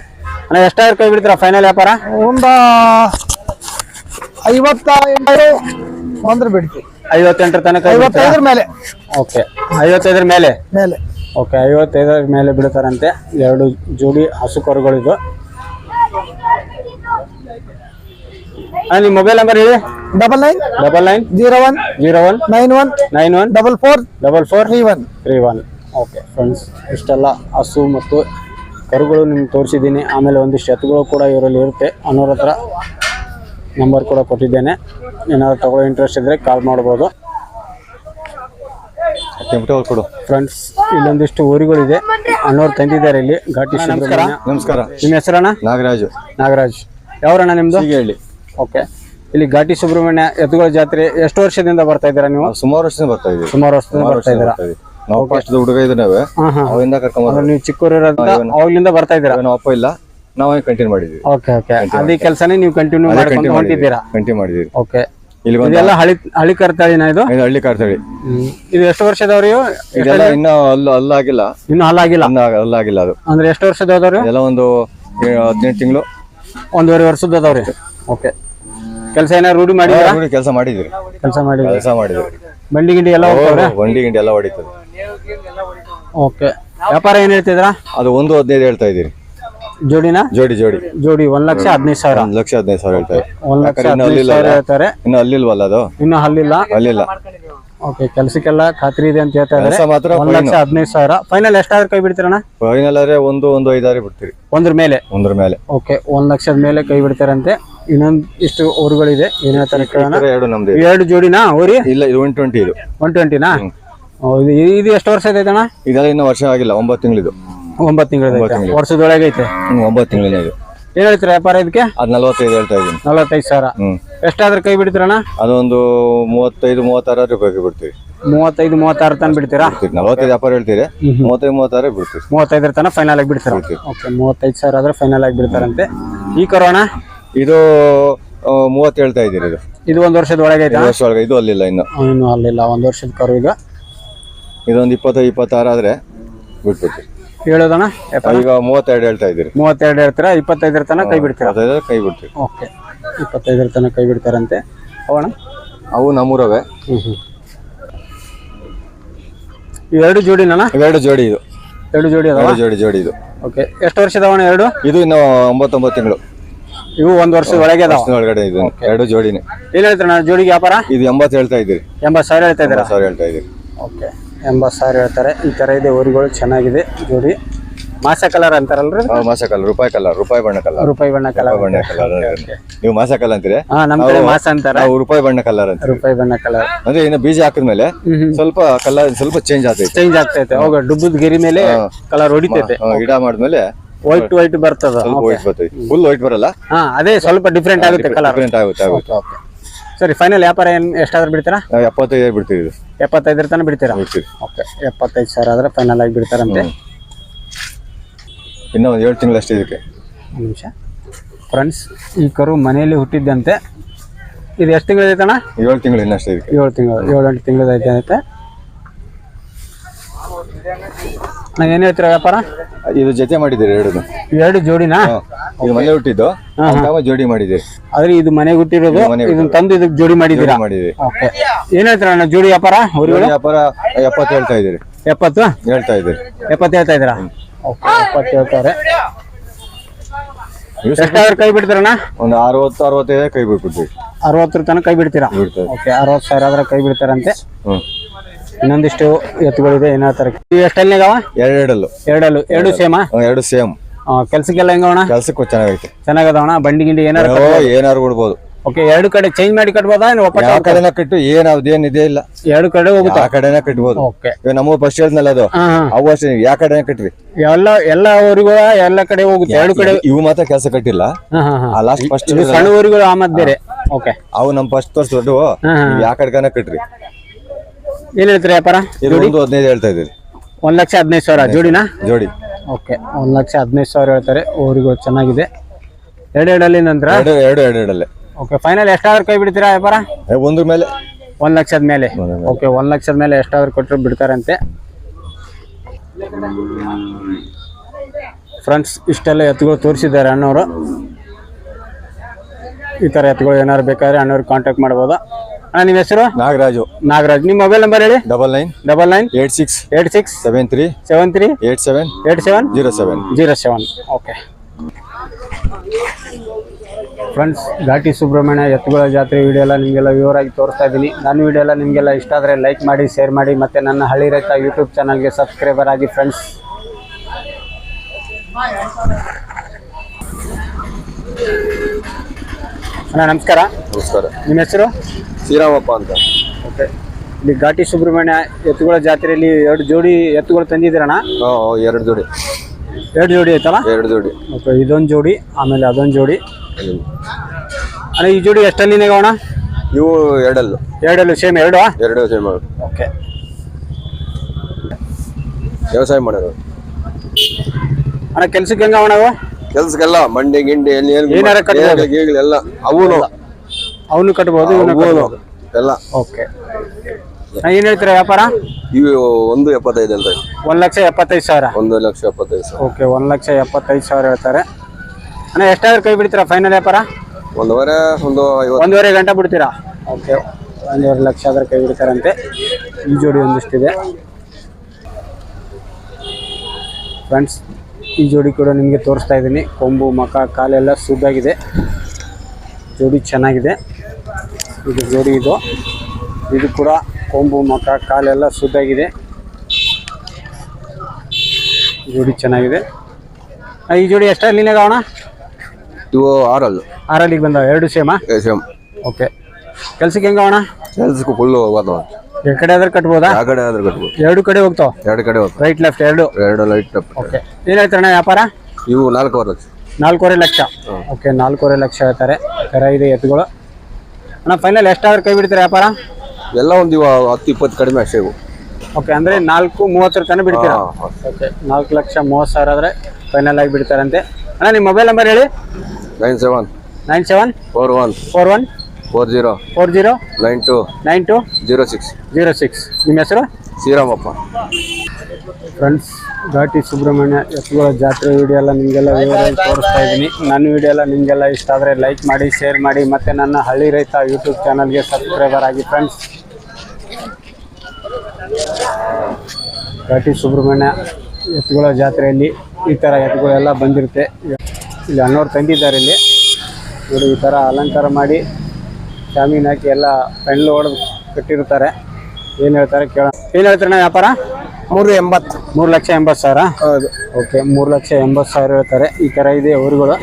ಅಣ್ಣ ಎಷ್ಟಾದ್ರು ಕೈ ಬಿಡ್ತೀರಾ ಫೈನಲ್ ವ್ಯಾಪಾರ? ಒಂದ ಐವತ್ತ ಎಂಟು ಬಂದ್ರೆ ಬಿಡ್ತೀವಿ. ಐವತ್ತೆಂಟರ ತನಕ ಐವತ್ತೈದರ ಮೇಲೆ. ಓಕೆ. ಐವತ್ತೈದರ ಮೇಲೆ? ಮೇಲೆ. ಓಕೆ ಐವತ್ತೈದರ ಮೇಲೆ ಬಿಡ್ತಾರಂತೆ. ಎರಡು ಜೋಡಿ ಹಸು ಕರುಗಳಿದು ಅಣ್ಣ ನಿಮ್ಮ ಮೊಬೈಲ್ ನಂಬರ್ ಹೇಳಿ. Double nine double nine zero one zero one nine one nine one double four double four three one. Three one. Okay friends ಇಷ್ಟೆಲ್ಲ ಹಸು ಮತ್ತು ಕರುಗಳು ನಿಮ್ಗೆ ತೋರಿಸಿದ್ದೀನಿ. ಆಮೇಲೆ ಒಂದಿಷ್ಟು ಎತ್ತುಗಳು ಕೂಡ ಇವರಲ್ಲಿ ಇರುತ್ತೆ. ಅನ್ನೋರ ಹತ್ರ ನಂಬರ್ ಕೂಡ ಕೊಟ್ಟಿದ್ದೇನೆ. ಏನಾದ್ರು ತಗೊಳ್ಳೋ ಇಂಟ್ರೆಸ್ಟ್ ಇದ್ದರೆ ಕಾಲ್ ಮಾಡ್ಬೋದು. ಕೊಡು ಫ್ರೆಂಡ್ಸ್ ಇಲ್ಲೊಂದಿಷ್ಟು ಊರುಗಳಿದೆ. ಅಣ್ಣವ್ರು ತಂದಿದ್ದಾರೆ ಇಲ್ಲಿ. ಘಾಟಿ ನಮಸ್ಕಾರ. ನಮಸ್ಕಾರ. ನಿಮ್ಮ ಹೆಸರಣ್ಣ? ನಾಗರಾಜು. ನಾಗರಾಜ್. ಯಾವ್ರಣ್ಣ ನಿಮ್ದು? ಹೇಳಿ ಓಕೆ ಇಲ್ಲಿ ಘಾಟಿ ಸುಬ್ರಹ್ಮಣ್ಯ ಎತ್ತುಗಳ ಜಾತ್ರೆ ಎಷ್ಟು ವರ್ಷದಿಂದ ಬರ್ತಾ ಇದ್ದೀರಾ ನೀವು? ಸುಮಾರು ವರ್ಷದಿಂದ ಬರ್ತಾ ಇದ್ದೀವಿ. ಸುಮಾರು ವರ್ಷದಿಂದ ಬರ್ತಾ ಇದ್ದೀರಾ? ನಾವು ಫಸ್ಟ್ ಹುಡುಗ ಇದ್ದೇವೆ. ಅವರಿಂದ ಕರ್ಕೊಂಡು ನೀವು ಚಿಕ್ಕವರು ಇರೋದ್ರಿಂದ ಬರ್ತಾ ಇದ್ದೀರಾ? ನಾವು ಅಪ್ಪ ಇಲ್ಲ. ನಾವು ಕಂಟಿನ್ಯೂ ಮಾಡಿದ್ವಿ. ಓಕೆ ಓಕೆ ಅದೇ ಕೆಲಸನೇ ನೀವು ಕಂಟಿನ್ಯೂ ಮಾಡ್ಕೊಂಡು ಹೊಂಟಿದ್ದೀರಾ? ಕಂಟಿನ್ಯೂ ಮಾಡಿದ್ವಿ. ಓಕೆ ಇಲ್ಲಿ ಬಂದು ಇದೆಲ್ಲ ಹಳಿ ಹಳಿ ಕರ್ತಳಿನ ಇದು? ಇದು ಹಳ್ಳಿ ಕಾರ್ತಳಿ. ಇದು ಎಷ್ಟು ವರ್ಷದವ್ರಿ ಇವು? ಇದೆಲ್ಲ ಇನ್ನ ಅಲ್ಲ ಅಲ್ಲಾಗಿಲ್ಲ. ಇನ್ನು ಹಲ್ಲಾಗಿಲ್ಲ ಇನ್ನ ಅಲ್ಲಾಗಿಲ್ಲ ಅದು. ಅಂದ್ರೆ ಎಷ್ಟು ವರ್ಷದವ್ರಿ? ಎಲ್ಲ ಒಂದು ಏ- ಹದಿನೆಂಟು ತಿಂಗಳು. ಒಂದೂವರೆ ವರ್ಷದವರು. ಓಕೆ ಕೆಲಸ ಏನಾರು ರೂಢಿ ಮಾಡಿ ಕೆಲಸ ಮಾಡಿದ್ವಿ ಕೆಲಸ ಮಾಡಿ ಕೆಲಸ ಮಾಡಿದ್ವಿ ಬಂಡಿ ಗಿಂಡಿ ಎಲ್ಲ ಬಂಡಿ ಗಿಂಡಿ ಎಲ್ಲ ಹೊಡಿತದೆ ಓಕೆ ವ್ಯಾಪಾರ ಏನ್ ಹೇಳ್ತಿದ್ರ ಅದು ಒಂದು ಹದಿನೈದು ಹೇಳ್ತಾ ಇದೀರಿ ಜೋಡಿನ? ಜೋಡಿ ಜೋಡಿ. ಜೋಡಿ ಒಂದ್ ಲಕ್ಷ ಹದಿನೈದು ಸಾವಿರ. ಒಂದ್ ಲಕ್ಷ ಹದಿನೈದು ಸಾವಿರ ಹೇಳ್ತಾರೆ ಒಂದ್ ಲಕ್ಷ ಇನ್ನು ಹದಿನೈದು ಅಲ್ಲಿಲ್ಲ ಸಾವಿರ ಹೇಳ್ತಾರೆ. ಇನ್ನು ಅಲ್ಲಿಲ್ವಲ್ಲ ಅದು? ಇನ್ನು ಅಲ್ಲಿಲ್ಲ? ಅಲ್ಲಿಲ್ಲ. ಓಕೆ ಕೆಲಸಕ್ಕೆಲ್ಲ ಖಾತ್ರಿ ಇದೆ ಅಂತ ಹೇಳ್ತಾರೆ ಇದಾರೆ. ಕೆಲಸ ಮಾತ್ರ ಒಂದ್ ಲಕ್ಷ ಹದಿನೈದು ಸಾವಿರ. ಫೈನಲ್ ಎಷ್ಟಾದ್ರೂ ಕೈ ಬಿಡ್ತೀರಣ್ಣ? ಫೈನಲ್ ಆದ್ರೆ ಒಂದು ಒಂದು ಐದಾರು ಬಿಡ್ತೀರಿ ಒಂದ್ರ ಮೇಲೆ? ಒಂದ್ರ ಮೇಲೆ. ಓಕೆ ಒಂದ್ ಲಕ್ಷದ ಮೇಲೆ ಕೈ ಬಿಡ್ತಾರಂತೆ. ಇನ್ನೊಂದ್ ಇಷ್ಟು ಊರುಗಳಿದೆ. ಏನ್ ಹೇಳ್ತಾರೆ ಕೇಳೋಣ? ಎರಡು ನಮ್ದು ಎರಡು ಜೋಡಿನಾ ಊರಿ? ಇಲ್ಲ ಇದು ಒನ್ ಟ್ವೆಂಟಿ ಇದು. ಒನ್ ಟ್ವೆಂಟಿನಾ ಇದು ಇದು ಎಷ್ಟು ವರ್ಷ ಇದೆ ಅಣ್ಣ ಇದೆಲ್ಲ ಇನ್ನೂ ವರ್ಷ ಆಗಿಲ್ಲ ಒಂಬತ್ತು ತಿಂಗಳಿದು. ಒಂಬತ್ತು ತಿಂಗಳ. ವರ್ಷದೊಳಗೆ ಐತೆ? ಒಂಬತ್ತು ತಿಂಗಳಿನ ಇದು ಏನ್ ಹೇಳ್ತೀರಾ ವ್ಯಾಪಾರ ಇದಕ್ಕೆ? ಅದ್ ನಲ್ವತ್ತೈದು ಹೇಳ್ತಾ ಇದ್ದೀನಿ. ನಲವತ್ತೈದು ಸಾವಿರ. ಎಷ್ಟಾದ್ರೂ ಕೈ ಬಿಡ್ತೀರಣ್ಣ? ಅದೊಂದು ಮೂವತ್ತೈದು ಮೂವತ್ತಾರು ರೂಪಾಯಿ ಬಿಡ್ತೀವಿ. ಮೂವತ್ತೈದು ಮೂವತ್ತಾರು ತನಕ ಬಿಡ್ತೀರಾ? ನಲವತ್ತೈದು ವ್ಯಾಪಾರ ಹೇಳ್ತೀರಿ? ಮೂವತ್ತೈದು ಮೂವತ್ತಾರು ಬಿಡ್ತೀವಿ. ಮೂವತ್ತೈದರ ತನಕ ಫೈನಲ್ ಆಗಿ ಬಿಡ್ತೀರಾ? ಓಕೆ ಮೂವತ್ತೈದು ಸಾವಿರ ಆದ್ರೆ ಫೈನಲ್ ಆಗಿ ಬಿಡ್ತಾರಂತೆ. ಈ ಕರೋಣ ಇದು ಮೂವತ್ತು ಹೇಳ್ತಾ ಇದ್ದೀರಿ ಇದು. ಇದು ಒಂದು ವರ್ಷದ ಒಳಗೆ ಐತಾ? ವರ್ಷ ಒಳಗೆ ಇದು ಅಲ್ಲಿಲ್ಲ ಇನ್ನು. ಇನ್ನು ಅಲ್ಲಿಲ್ಲ. ಒಂದು ವರ್ಷದ ಕರು ಈಗ? ಇದೊಂದು ಇಪ್ಪತ್ತೈದು ಇಪ್ಪತ್ತಾರು ಆದ್ರೆ ಬಿಟ್ಬಿಡ್ತೀವಿ. ವ್ಯಾಪಾರ ಈಗ ಮೂವತ್ತೆರಡು ಹೇಳ್ತಾ ಇದ್ದೀರಿ. ಮೂವತ್ತೆರಡು ಹೇಳ್ತೀರಾ? ಇಪ್ಪತ್ತೈದರ ತನಕ ಕೈ ಬಿಡ್ತೀರಾ ಕೈ ಬಿಡ್ತೀವಿ ಓಕೆ. ಇಪ್ಪತ್ತೈದರ ತನಕ ಕೈ ಬಿಡ್ತಾರಂತೆ ಅವಣ ಅವು ನಮ್ಮೂರವೇ. ಹ್ಞೂ ಹ್ಞೂ ಎರಡು ಇವೆರಡು ಜೋಡಿ ಇದು. ಎರಡು ಜೋಡಿ ಅದಾವ? ಜೋಡಿ ಜೋಡಿ ಇದು. ಓಕೆ. ಎಷ್ಟು ವರ್ಷದವಣ ಎರಡು? ಇದು ಇನ್ನು ಒಂಬತ್ತೊಂಬತ್ತು ತಿಂಗಳು. ಇವು ಒಂದು ವರ್ಷದ ಒಳಗೆ ಒಳಗಡೆ ಇದು. ಎರಡು ಜೋಡಿನೇ. ಏನ್ ಹೇಳ್ತೀರಾ ಜೋಡಿಗೆ ವ್ಯಾಪಾರ? ಇದು ಎಂಬತ್ತು ಹೇಳ್ತಾ ಇದ್ದೀರಿ. ಎಂಬತ್ತು ಸಾವಿರ ಹೇಳ್ತಾ ಇದ್ದೀರಾ? ಸಾವಿರ ಹೇಳ್ತಾ ಇದ್ದೀರಿ. ಓಕೆ. ಎಂಬತ್ತು ಸಾರ್ ಹೇಳ್ತಾರೆ. ಈ ತರ ಇದೆ ಊರುಗಳು ಚೆನ್ನಾಗಿದೆ ಜೋಡಿ. ಮಾಸ ಕಲರ್ ಅಂತಾರಲ್ರಿ? ಮಾಸ ಕಲರ್ ರೂಪಾಯಿ ಕಲರ್ ರೂಪಾಯಿ ಬಣ್ಣ ಕಲರ್ ರೂಪಾಯಿ ಬಣ್ಣ ಕಲರ್ ಬಣ್ಣ ಕಲರ್ ನೀವು ಮಾಸ ಕಲರ್ ಅಂತೀರಿ? ಹಾ ನಮ್ಮ ಕಡೆ ಮಾಸ ಅಂತಾರ. ರೂಪಾಯಿ ಬಣ್ಣ ಕಲರ್ ಅಂತ ರೂಪಾಯಿ ಬಣ್ಣ ಕಲರ್ ಅಂದ್ರೆ ಇನ್ನು ಬೀಜ ಹಾಕಿದ್ಮೇಲೆ ಸ್ವಲ್ಪ ಕಲರ್ ಸ್ವಲ್ಪ ಚೇಂಜ್ ಆಗ್ತೈತೆ. ಚೇಂಜ್ ಆಗ್ತೈತೆ. ಅವಾಗ ಡುಬ್ಬದ ಗಿರಿ ಮೇಲೆ ಕಲರ್ ಹೊಡಿತೈತೆ. ಗಿಡ ಮಾಡಿದ್ಮೇಲೆ ವೈಟ್ ವೈಟ್ ಬರ್ತದ. ವೈಟ್ ಬರ್ತೈತೆ. ಫುಲ್ ವೈಟ್ ಬರಲ್ಲ? ಹಾ ಅದೇ ಸ್ವಲ್ಪ ಡಿಫ್ರೆಂಟ್ ಆಗುತ್ತೆ ಕಲರ್ ಡಿಫ್ರೆಂಟ್ ಆಗುತ್ತೆ ಆಗುತ್ತೆ. ಸರಿ ಫೈನಲ್ ವ್ಯಾಪಾರ ಏನು ಎಷ್ಟಾದ್ರೂ ಬಿಡ್ತೀರಾ? ನಾವು ಎಪ್ಪತ್ತೈದು ಬಿಡ್ತೀವಿ. ಇದು ಎಪ್ಪತ್ತೈದರ ತನಕ ಬಿಡ್ತೀರಾ? ಬಿಡ್ತೀವಿ. ಓಕೆ ಎಪ್ಪತ್ತೈದು ಸಾವಿರ ಆದ್ರೆ ಫೈನಲ್ ಆಗಿ ಬಿಡ್ತಾರಂತೆ. ಇನ್ನೂ ಒಂದು ಏಳು ತಿಂಗಳು ಅಷ್ಟೇ ಇದಕ್ಕೆ. ಒಂದು ನಿಮಿಷ. ಫ್ರೆಂಡ್ಸ್ ಈ ಕರು ಮನೆಯಲ್ಲಿ ಹುಟ್ಟಿದ್ದಂತೆ. ಇದು ಎಷ್ಟು ತಿಂಗಳೈತಣ್ಣ ಏಳು ತಿಂಗಳು ಇನ್ನಷ್ಟೇ ಇದಕ್ಕೆ. ಏಳು ತಿಂಗಳು ಏಳು ಎಂಟು ತಿಂಗಳದೈತೆ ಏನು ಹೇಳ್ತೀರಾ ವ್ಯಾಪಾರ? ಇದು ಜೊತೆ ಮಾಡಿದ್ದೀರಿ ಎರಡು ಎರಡು ಜೋಡಿನಾ? ಇದು ಮನೆ ಹುಟ್ಟಿದ್ದು. ನಾವು ಜೋಡಿ ಮಾಡಿದ್ದೀರಿ. ಆದ್ರೆ ಇದು ಮನೆ ಹುಟ್ಟಿರೋದು ಇದನ್ನ ತಂದು ಇದಕ್ಕೆ ಜೋಡಿ ಮಾಡಿದ್ದೀರಾ? ಜೋಡಿ ಮಾಡಿದ್ದೀರಿ ಓಕೆ. ಏನ್ ಹೇಳ್ತೀರಾ ಅಣ್ಣ ಜೋಡಿ ವ್ಯಾಪಾರ ಊರುಗಳು ವ್ಯಾಪಾರ ಎಪ್ಪತ್ತು ಹೇಳ್ತಾ ಇದ್ದೀರಿ. ಎಪ್ಪತ್ತು? ಹೇಳ್ತಾ ಇದ್ದೀರಿ. ಎಪ್ಪತ್ತು ಹೇಳ್ತಾ ಇದ್ದೀರಾ? ಓಕೆ ಎಪ್ಪತ್ತು ಹೇಳ್ತಾರೆ. ಎಷ್ಟಾದ್ರೂ ಕೈ ಬಿಡ್ತೀರಣ್ಣ? ಒಂದು ಅರವತ್ತು ಅರವತ್ತೈದು ಕೈ ಬಿಟ್ಬಿಡ್ತೀವಿ. ಅರವತ್ತರ ತನಕ ಕೈ ಬಿಡ್ತೀರಾ. ಓಕೆ ಅರವತ್ತು ಸಾವಿರ ಆದ್ರೆ ಕೈ ಬಿಡ್ತಾರಂತೆ. ಹ್ಮ್. ಇನ್ನೊಂದಿಷ್ಟು ಎತ್ತುಗಳಿದೆ ಏನೋ ತರ ಇವು ಎರಡೆರಡಲ್ಲು. ಎರಡಲ್ಲು ಎರಡು ಸೇಮಾ? ಎರಡು ಸೇಮ್. ಕೆಲ್ಸಕ್ಕೆಲ್ಲ ಹೆಂಗವಣ ಕೆಲ್ಸಕ್ಕೂ ಚೆನ್ನಾಗೈತೆ. ಚೆನ್ನಾಗದವಣ? ಬಂಡಿ ಗಿಂಡಿ ಏನಾರು ಏನಾರು ಕೊಡ್ಬೋದು. ಓಕೆ ಎರಡು ಕಡೆ ಚೇಂಜ್ ಮಾಡಿ ಕಟ್ಬೋದಾ ಯಾವ ಕಡೆನ ಕಟ್ಟು ಏನ್ ಅದೇನ್ ಇದೇ ಇಲ್ಲ. ಎರಡು ಕಡೆ ಹೋಗುತ್ತೆ? ಆ ಕಡೆನ ಕಟ್ಬೋದು. ಓಕೆ. ನಮ್ಮ ಫಸ್ಟ್ ಹೇಳ್ದಲ್ಲ ಅದು. ಅವು ಅಷ್ಟೇ ಯಾವ ಕಡೆನ ಕಟ್ರಿ? ಎಲ್ಲ ಎಲ್ಲ ಊರಿಗೂ ಎಲ್ಲ ಕಡೆ ಹೋಗುತ್ತೆ ಎರಡು ಕಡೆ ಇವು ಮಾತ್ರ ಕೆಲಸ ಕಟ್ಟಿಲ್ಲ. ಆ ಲಾಸ್ಟ್ ಫಸ್ಟ್ ಸಣ್ಣ ಊರಿಗಳು ಆಮದ್ ಬೇರೆ ಓಕೆ. ಅವು ನಮ್ ಫಸ್ಟ್ ತೋರ್ಸ್ ದೊಡ್ಡ ಹಾ, ಹಾ. ಯಾವ ಕಡೆಗನ ಕಟ್ರಿ? ಏನ್ ಹೇಳ್ತೀರಿ ವ್ಯಾಪಾರ? ಇದು ಒಂದು ಹದಿನೈದು ಹೇಳ್ತಾ ಇದ್ದೀರಿ ಒಂದ್ ಲಕ್ಷ ಹದಿನೈದು ಸಾವಿರ ಜೋಡಿನಾ? ಜೋಡಿ. ಓಕೆ ಒಂದ್ ಲಕ್ಷ ಹದಿನೈದು ಸಾವಿರ ಹೇಳ್ತಾರೆ. ಊರಿಗೂ ಚೆನ್ನಾಗಿದೆ. ಎರಡು ಎರಡಲ್ಲಿ ನಂತರ? ಎರಡು ಎರಡು ಎರಡು ಎರಡಲ್ಲೇ. ಓಕೆ ಫೈನಲ್ ಎಷ್ಟಾದ್ರೂ ಕೈ ಬಿಡ್ತೀರಾ ವ್ಯಾಪಾರ? ಏ, ಒಂದ್ರ ಮೇಲೆ. ಒಂದ್ ಲಕ್ಷದ ಮೇಲೆ. ಓಕೆ ಒಂದ್ ಲಕ್ಷದ ಮೇಲೆ ಎಷ್ಟಾದ್ರೂ ಕೊಟ್ಟರು ಬಿಡ್ತಾರಂತೆ. ಫ್ರೆಂಡ್ಸ್ ಇಷ್ಟೆಲ್ಲ ಎತ್ತುಗಳು ತೋರಿಸಿದ್ದಾರೆ ಅಣ್ಣವರು. ಈ ಥರ ಎತ್ತುಗಳು ಏನಾದ್ರು ಬೇಕಾದ್ರೆ ಅಣ್ಣವ್ರಿಗೆ ಕಾಂಟ್ಯಾಕ್ಟ್ ಮಾಡ್ಬೋದಾ? ನಿಮ್ಮ ಹೆಸರು? ನಾಗರಾಜು. ನಾಗರಾಜ್. ನಿಮ್ಮ ಮೊಬೈಲ್ ನಂಬರ್ ಹೇಳಿ? Double nine double nine eight six eight six seven three seven three eight seven eight seven zero seven. Zero seven. Okay. Friends Ghati Subrahmanya ಎತ್ತುಗಳ ಜಾತ್ರೆ ವಿಡಿಯೋ ಎಲ್ಲ ನಿಮಗೆಲ್ಲ ವಿವರಾಗಿ ತೋರಿಸ್ತಾ ಇದ್ದೀನಿ. ನನ್ನ ವಿಡಿಯೋ ಎಲ್ಲ ನಿಮಗೆಲ್ಲ ಇಷ್ಟ ಆದರೆ ಲೈಕ್ ಮಾಡಿ ಶೇರ್ ಮಾಡಿ ಮತ್ತು ನನ್ನ ಹಳ್ಳಿ ರೈತ ಯೂಟ್ಯೂಬ್ ಚಾನಲ್ಗೆ ಸಬ್ಸ್ಕ್ರೈಬರ್ ಆಗಿ ಫ್ರೆಂಡ್ಸ್ ಅಣ್ಣ ನಮಸ್ಕಾರ. ನಮಸ್ಕಾರ. ನಿಮ್ಮ ಹೆಸರು? ಶ್ರೀರಾಮಪ್ಪ ಅಂತ. ಓಕೆ. ಇಲ್ಲಿ ಘಾಟಿ ಸುಬ್ರಹ್ಮಣ್ಯ ಎತ್ತುಗಳ ಜಾತ್ರೆಯಲ್ಲಿ ಎರಡು ಜೋಡಿ ಎತ್ತುಗಳು ತಂದಿದ್ದೀರಣ್ಣ? ಎರಡು ಜೋಡಿ. ಎರಡು ಜೋಡಿ ಐತಲ್ಲ ಎರಡು ಜೋಡಿ. ಓಕೆ ಇದೊಂದು ಜೋಡಿ ಆಮೇಲೆ ಅದೊಂದು ಜೋಡಿ. ಅಣ್ಣ ಈ ಜೋಡಿ ಎಷ್ಟಲ್ಲಿ ಅಣ್ಣ ಇವು ಎರಡಲ್ಲು. ಎರಡಲ್ಲು ಸೇಮ್ ಎರಡು? ಎರಡು ಸೇಮ್ ಮಾಡೋದು ಓಕೆ. ವ್ಯವಸಾಯ ಮಾಡೋದು ಅಣ್ಣ ಕೆಲ್ಸಕ್ಕೆ ಹೆಂಗ ಅಣ್ಣ ಅವು? ಕೆಲ್ಸಕ್ಕೆಲ್ಲ ಮಂಡಿ ಗಿಂಡಿ ಎಲ್ಲಿ ಏನಾರ ಕಟ್ಬೋದು. ಎಲ್ಲ ಅವನು. ಅವನು ಕಟ್ಬೋದು ಇವನು ಕಟ್ಬೋದು. ಎಲ್ಲ. ಓಕೆ. ಏನ್ ಏನು ಹೇಳ್ತೀರಾ ವ್ಯಾಪಾರ? ಇವು ಒಂದು ಎಪ್ಪತ್ತೈದು ಅಂತ ಒಂದು ಲಕ್ಷ ಎಪ್ಪತ್ತೈದು ಸಾವಿರ? ಒಂದು ಲಕ್ಷ ಎಪ್ಪತ್ತೈದು ಸಾವಿರ. ಓಕೆ ಒಂದು ಲಕ್ಷ ಎಪ್ಪತ್ತೈದು ಸಾವಿರ ಹೇಳ್ತಾರೆ. ಅಣ್ಣ ಎಷ್ಟಾದ್ರೂ ಕೈ ಬಿಡ್ತೀರಾ ಫೈನಲ್ ವ್ಯಾಪಾರ? ಒಂದೂವರೆ ಒಂದು ಐವತ್ತು. ಒಂದೂವರೆ ಗಂಟೆ ಬಿಡ್ತೀರಾ? ಓಕೆ ಒಂದೂವರೆ ಲಕ್ಷ ಆದ್ರೆ ಕೈ ಬಿಡ್ತಾರಂತೆ. ಈ ಜೋಡಿ ಒಂದಿಷ್ಟಿದೆ. ಫ್ರೆಂಡ್ಸ್ ಈ ಜೋಡಿ ಕೂಡ ನಿಮಗೆ ತೋರಿಸ್ತಾ ಇದ್ದೀನಿ. ಕೊಂಬು ಮಕ ಕಾಲೆಲ್ಲ ಸುದ್ದಾಗಿದೆ ಜೋಡಿ ಚೆನ್ನಾಗಿದೆ. ಇದು ಜೋಡಿ ಇದು. ಇದು ಕೂಡ ಕೊಂಬು ಮಕ ಕಾಲೆಲ್ಲ ಸುದ್ದಾಗಿದೆ ಜೋಡಿ ಚೆನ್ನಾಗಿದೆ. ಈ ಜೋಡಿ ಎಷ್ಟಲ್ಲಿನಾಗ ಅಣ್ಣ? ಇವು ಆರಲ್ಲು. ಆರಲ್ಲಿಗೆ ಬಂದ ಎರಡು ಸೇಮ? ಸೇಮ್. ಓಕೆ. ಕೆಲ್ಸಕ್ಕೆ ಹೆಂಗ ಅವಣ ಕೆಲ್ಸಕ್ಕೆ ಫುಲ್ಲು ಹೋಗೋದು ಈ ಕಡೆ ಆದ್ರೆ ಕಟ್ಬೋದಾ? ಆ ಕಡೆ ಆದ್ರೆ ಕಟ್ಬೋದು. ಎರಡು ಕಡೆ ಹೋಗ್ತಾವ? ಎರಡು ಕಡೆ ಹೋಗ್ತಾವ. ರೈಟ್ ಲೆಫ್ಟ್ ಎರಡು? ಎರಡು ಲೈಟ್ ಓಕೆ. ಏನು ಹೇಳ್ತಾರಣ್ಣ ವ್ಯಾಪಾರ? ಇವು ನಾಲ್ಕೂವರೆ ಲಕ್ಷ. ನಾಲ್ಕೂವರೆ ಲಕ್ಷ. ಓಕೆ ನಾಲ್ಕೂವರೆ ಲಕ್ಷ ಹೇಳ್ತಾರೆ. ಕರ ಇದೆ ಎತ್ತುಗಳು. ಅಣ್ಣ ಫೈನಲ್ ಎಷ್ಟಾದ್ರೂ ಕೈ ಬಿಡ್ತೀರಾ ವ್ಯಾಪಾರ? ಎಲ್ಲ ಒಂದು ಹತ್ತು ಇಪ್ಪತ್ತು ಕಡಿಮೆ ಅಷ್ಟೇ ಇವು. ಓಕೆ ಅಂದ್ರೆ ನಾಲ್ಕು ಮೂವತ್ತರ ತನಕ ಬಿಡ್ತೀರಾ? ಓಕೆ ನಾಲ್ಕು ಲಕ್ಷ ಮೂವತ್ತು ಸಾವಿರ ಆದರೆ ಫೈನಲ್ ಆಗಿ ಬಿಡ್ತಾರಂತೆ. ಅಣ್ಣ ನಿಮ್ಮ ಮೊಬೈಲ್ ನಂಬರ್ ಹೇಳಿ? Nine seven nine seven four one four one four zero four zero nine two nine two zero six zero six ನಿಮ್ಮ ಹೆಸರು? ಶ್ರೀರಾಮಪ್ಪ. ಫ್ರೆಂಡ್ಸ್ ಘಾಟಿ ಸುಬ್ರಹ್ಮಣ್ಯ ಎತ್ತುಗಳ ಜಾತ್ರೆ ವಿಡಿಯೋ ಎಲ್ಲ ನಿಮಗೆಲ್ಲ ವಿವರವಾಗಿ ತೋರಿಸ್ತಾ ಇದ್ದೀನಿ. ನನ್ನ ವಿಡಿಯೋ ಎಲ್ಲ ನಿಮಗೆಲ್ಲ ಇಷ್ಟ ಆದರೆ ಲೈಕ್ ಮಾಡಿ ಶೇರ್ ಮಾಡಿ, ಮತ್ತು ನನ್ನ ಹಳ್ಳಿ ರೈತ ಯೂಟ್ಯೂಬ್ ಚಾನಲ್ಗೆ ಸಬ್ಸ್ಕ್ರೈಬರ್ ಆಗಿ ಫ್ರೆಂಡ್ಸ್ ಘಾಟಿ ಸುಬ್ರಹ್ಮಣ್ಯ ಎತ್ತುಗಳ ಜಾತ್ರೆಯಲ್ಲಿ ಈ ಥರ ಎತ್ತುಗಳೆಲ್ಲ ಬಂದಿರುತ್ತೆ. ಇಲ್ಲಿ ಅಣ್ಣವ್ರು ತಂದಿದ್ದಾರೆ ಇಲ್ಲಿ. ನೋಡಿ, ಈ ಥರ ಅಲಂಕಾರ ಮಾಡಿ ಜಾಮೀನು ಹಾಕಿ ಎಲ್ಲ ಪೆಂಡ್ಲು ಹೊಡೆದು ಕಟ್ಟಿರ್ತಾರೆ. ಏನು ಹೇಳ್ತಾರೆ ಕೇಳೋಣ. ಏನು ಹೇಳ್ತಾರೆ ವ್ಯಾಪಾರ? ಮೂರು ಎಂಬತ್ತು. ಮೂರು ಲಕ್ಷ ಎಂಬತ್ತು ಸಾವಿರ? ಹೌದು. ಓಕೆ ಮೂರು ಲಕ್ಷ ಎಂಬತ್ತು ಸಾವಿರ ಹೇಳ್ತಾರೆ. ಈ ಥರ ಇದೆ ಊರುಗಳು.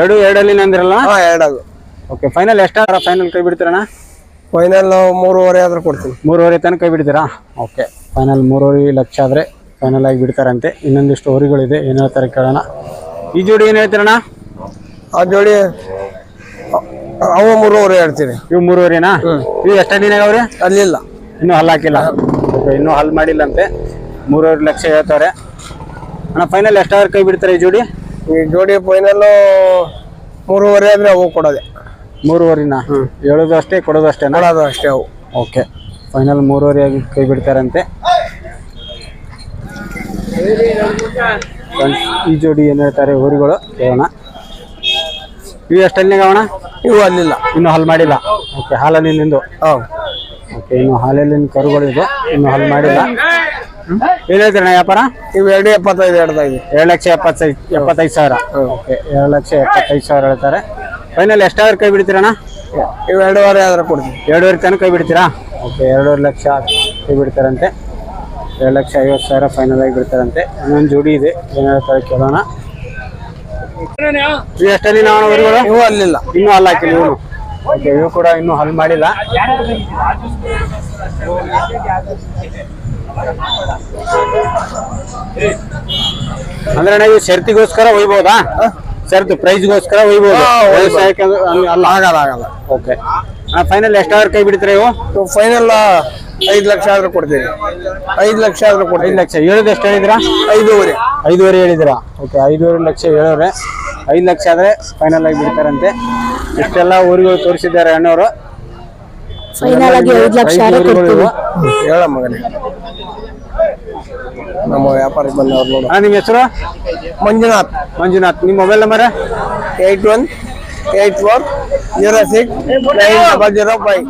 ಎರಡು ಎರಡಲ್ಲಿ ನಂದಿರಲ್ಲ? ಎರಡು ಎರಡದು ಓಕೆ ಫೈನಲ್ ಎಷ್ಟಾದ್ರ ಫೈನಲ್ ಕೈ ಬಿಡ್ತೀರಣ್ಣ? ಫೈನಲ್ ಮೂರುವರೆ ಆದರೂ ಕೊಡ್ತೀನಿ ಮೂರುವರೆ ತನಕ ಕೈ ಬಿಡ್ತೀರಾ? ಓಕೆ ಫೈನಲ್ ಮೂರುವರೆ ಲಕ್ಷ ಆದರೆ ಫೈನಲ್ ಆಗಿ ಬಿಡ್ತಾರಂತೆ. ಇನ್ನೊಂದಿಷ್ಟು ಊರುಗಳಿದೆ ಏನು ಹೇಳ್ತಾರೆ ಕೇಳೋಣ. ಈ ಜೋಡಿ ಏನು ಹೇಳ್ತೀರಣ್ಣ? ಆ ಜೋಡಿ ಅವು ಮೂರುವರೆ ಹೇಳ್ತೀರಿ. ಇವು ಮೂರುವರೆನಾ? ಇವು ಎಷ್ಟು ದಿನ ಅವ್ರಿ? ಅಲ್ಲಿಲ್ಲ. ಇನ್ನೂ ಹಲ್ಲಾಕಿಲ್ಲ ಇನ್ನೂ ಹಲ್ ಮಾಡಿಲ್ಲಂತೆ. ಮೂರುವರೆ ಲಕ್ಷ ಹೇಳ್ತಾರೆ. ಅಣ್ಣ ಫೈನಲ್ ಎಷ್ಟಾದ್ರು ಕೈ ಬಿಡ್ತಾರೆ ಈ ಜೋಡಿ? ಈ ಜೋಡಿ ಫೈನಲ್ ಮೂರುವರೆ ಆದರೆ ಅವು ಕೊಡೋದೆ. ಮೂರುವರೆನಾ? ಹೇಳೋದು ಅಷ್ಟೇ ಕೊಡೋದು ಕೊಡೋದಷ್ಟೇ ಕೊಡೋದು ಅಷ್ಟೇ ಅವು. ಓಕೆ ಫೈನಲ್ ಮೂರುವರೆ ಆಗಿ ಕೈ ಬಿಡ್ತಾರಂತೆ. ಈ ಜೋಡಿ ಏನು ಹೇಳ್ತಾರೆ ಊರುಗಳು? ಕೇಳೋಣ. ಇವು ಎಷ್ಟಲ್ಲಿ ಅವಣ ಇವು ಅಲ್ಲಿಲ್ಲ. ಇನ್ನೂ ಹಾಲು ಮಾಡಿಲ್ಲ. ಓಕೆ ಹಾಲಲ್ಲಿ ನಿಂದು? ಹೌದು. ಓಕೆ ಇನ್ನು ಹಾಲಲ್ಲಿನ ಕರುಗಳಿದೆ ಇನ್ನು ಹಾಲು ಮಾಡಿಲ್ಲ. ಏನು ಹೇಳ್ತೀರಣ್ಣ ವ್ಯಾಪಾರ? ಇವು ಎರಡು ಎಪ್ಪತ್ತೈದು ಹೇಳ್ತಾ ಇದ್ದೀವಿ ಎರಡು ಲಕ್ಷ ಎಪ್ಪತ್ತೈದು ಎಪ್ಪತ್ತೈದು ಸಾವಿರ. ಓಕೆ ಎರಡು ಲಕ್ಷ ಎಪ್ಪತ್ತೈದು ಸಾವಿರ ಹೇಳ್ತಾರೆ. ಫೈನಲ್ ಎಷ್ಟಾದ್ರೂ ಕೈ ಬಿಡ್ತೀರಣ್ಣ? ಇವು ಎರಡೂವರೆ ಆದ್ರೆ ಕೊಡ್ತೀವಿ ಎರಡೂವರೆ ತನಕ ಕೈ ಬಿಡ್ತೀರಾ? ಓಕೆ ಎರಡೂವರೆ ಲಕ್ಷ ಕೈ ಬಿಡ್ತಾರಂತೆ. ಎರಡು ಲಕ್ಷ ಐವತ್ತು ಸಾವಿರ ಫೈನಲ್ ಆಗಿ ಬಿಡ್ತಾರಂತೆ. ಇನ್ನೊಂದು ಜೋಡಿ ಇದೆ. ಏನು ಹೇಳ್ತಾರೆ ಕೇಳೋಣ. ಎಷ್ಟಲ್ಲಿ ನಾವು ಇವು ಅಲ್ಲಿಲ್ಲ. ಇನ್ನೂ ಅಲ್ಲ ಹಾಕಿಲ್ಲ ಇವನು ಓಕೆ ಇವು ಕೂಡ ಇನ್ನೂ ಹಲ್ ಮಾಡಿಲ್ಲ. ಅಂದ್ರೆ ನಾವು ಶರ್ತಿಗೋಸ್ಕರ ಒಯ್ಬೋದಾ? ಸರ್ತಿ ಪ್ರೈಸ್ಗೋಸ್ಕರ ಒಯ್ಬೋದು? ಅಲ್ಲ- ಅಲ್ಲ ಆಗಲ್ಲ ಆಗಲ್ಲ ಓಕೆ ಫೈನಲ್ ಎಷ್ಟಾದ್ರೂ ಕೈ ಬಿಡ್ತೀರಾ ಇವು? ಫೈನಲ್ ಐದು ಲಕ್ಷ ಆದ್ರೂ ಕೊಡ್ತೀನಿ. ಐದು ಲಕ್ಷ ಆದ್ರೂ ಐದು ಕೊಡ್ತೀನಿ ಲಕ್ಷ. ಹೇಳೋದು ಎಷ್ಟು ಹೇಳಿದ್ರಾ ಐದೂವರೆ. ಐದುವರೆ ಹೇಳಿದಿರಾ ಓಕೆ ಐದೂವರೆ ಲಕ್ಷ ಹೇಳೋರೆ ಐದು ಲಕ್ಷ ಆದರೆ ಫೈನಲ್ ಆಗಿ ಬಿಡ್ತಾರಂತೆ. ಇಷ್ಟೆಲ್ಲ ಊರುಗಳು ತೋರಿಸಿದ್ದಾರೆ ಅಣ್ಣವರು. ಫೈನಲ್ ಆಗಿ ಐದು ಲಕ್ಷ. ಹೇಳ ಮಗನೇ. ನಮ್ಮ ವ್ಯಾಪಾರಕ್ಕೆ ಬಂದವ್ರು ನೋಡು. ಅಣ್ಣ ನಿಮ್ಮ ಹೆಸರು? ಮಂಜುನಾಥ್. ಮಂಜುನಾಥ್. ನಿಮ್ಮ mobile number? Eight one eight four zero six nine double zero five.